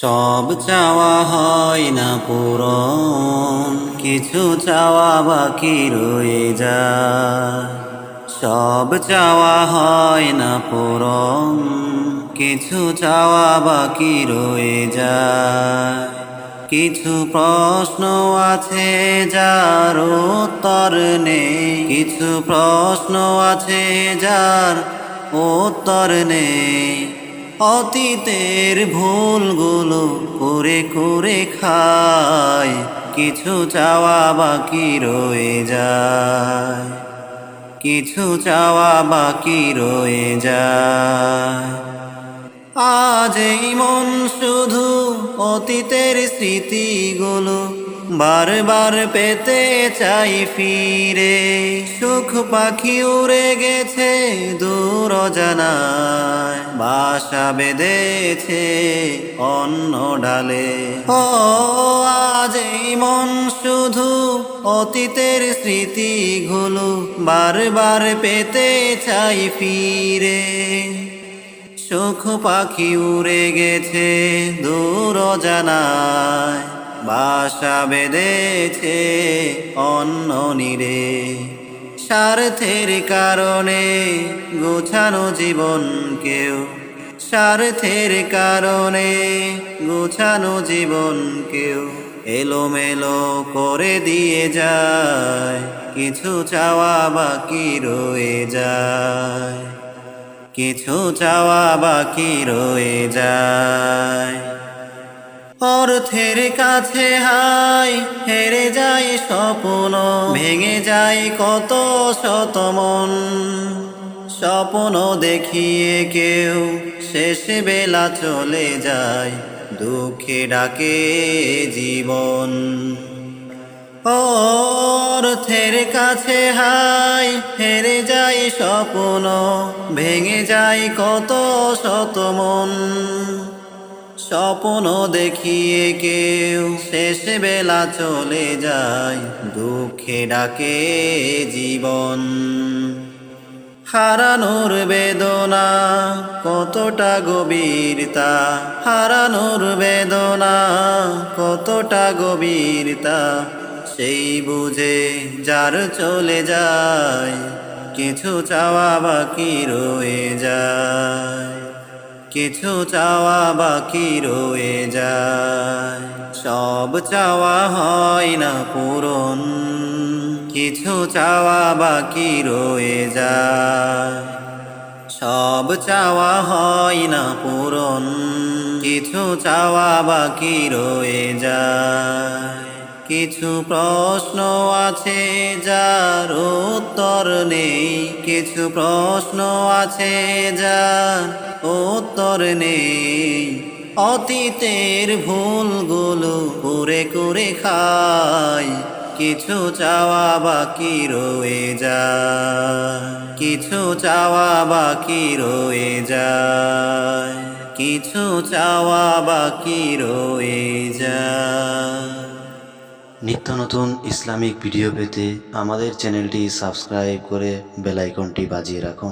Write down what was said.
সব চাওয়া হয় না পূরণ, কিছু চাওয়া বাকি রয়ে যায়। সব চাওয়া হয় না পূরণ, কিছু চাওয়া বাকি রয়ে যায়। কিছু প্রশ্ন আছে যার উত্তর নেই, কিছু প্রশ্ন আছে যার উত্তর নেই। অতীতের ভুলগুলো করে করে খায়, কিছু চাওয়া বাকি রয়ে যায়। কিছু চাওয়া বাকি রয়ে যায়। আজ এই মন শুধু অতীতের স্মৃতিগুলো বারবার পেতে চাই ফিরে। সুখ পাখি উড়ে গেছে দূর জানায় বাসা বেঁধেছে অন্য ডালে। ও, আজ এই মন শুধু অতীতের স্মৃতিগুলো বারবার পেতে চাই ফিরে। সুখ পাখি উড়ে গেছে দূর জানায় বাসা বেঁধেছে অন্য নিরে। স্বার্থের কারণে গোছানো জীবন কেউ। স্বার্থের কারণে গোছানো জীবন কেউ। এলোমেলো করে দিয়ে যায়, কিছু চাওয়া বাকি রয়ে যায়। কিছু চাওয়া বাকি রয়ে যায়। অর্থের কাছে হাই, হেরে যায় স্বপ্ন, ভেঙে যায় কত শত মন স্বপ্ন দেখিয়ে কেউ শেষ বেলা চলে যায়, দুঃখে ডাকে জীবন। অর্থের কাছে হাই, হেরে যায় স্বপ্ন, ভেঙে যায় কত শত মন স্বপ্ন দেখিয়ে কেউ শেষ বেলা চলে যায়, দুঃখে ডাকে জীবন। হারানোর বেদনা কতটা গভীরতা, হারানোর বেদনা কতটা গভীরতা, সেই বুঝে যার চলে যায়, কিছু চাওয়া বাকি রয়ে যায়। কিছু চাওয়া বাকি রয়ে যায়। সব চাওয়া হয় না পূরণ, কিছু চাওয়া বাকি রয়ে যায়। সব চাওয়া হয় না পূরণ, কিছু চাওয়া বাকি রয়ে যায়। কিছু প্রশ্ন আছে যার উত্তর নেই। কিছু প্রশ্ন আছে যার উত্তর নেই। অতীতের ভুলগুলো করে করে খায়। কিছু চাওয়া বাকি রয়ে যায়। কিছু চাওয়া বাকি রয়ে যায়। কিছু চাওয়া বাকি রয়ে যায়। নিত্য নতুন ইসলামিক ভিডিও পেতে আমাদের চ্যানেলটি সাবস্ক্রাইব করে বেলাইকনটি বাজিয়ে রাখুন।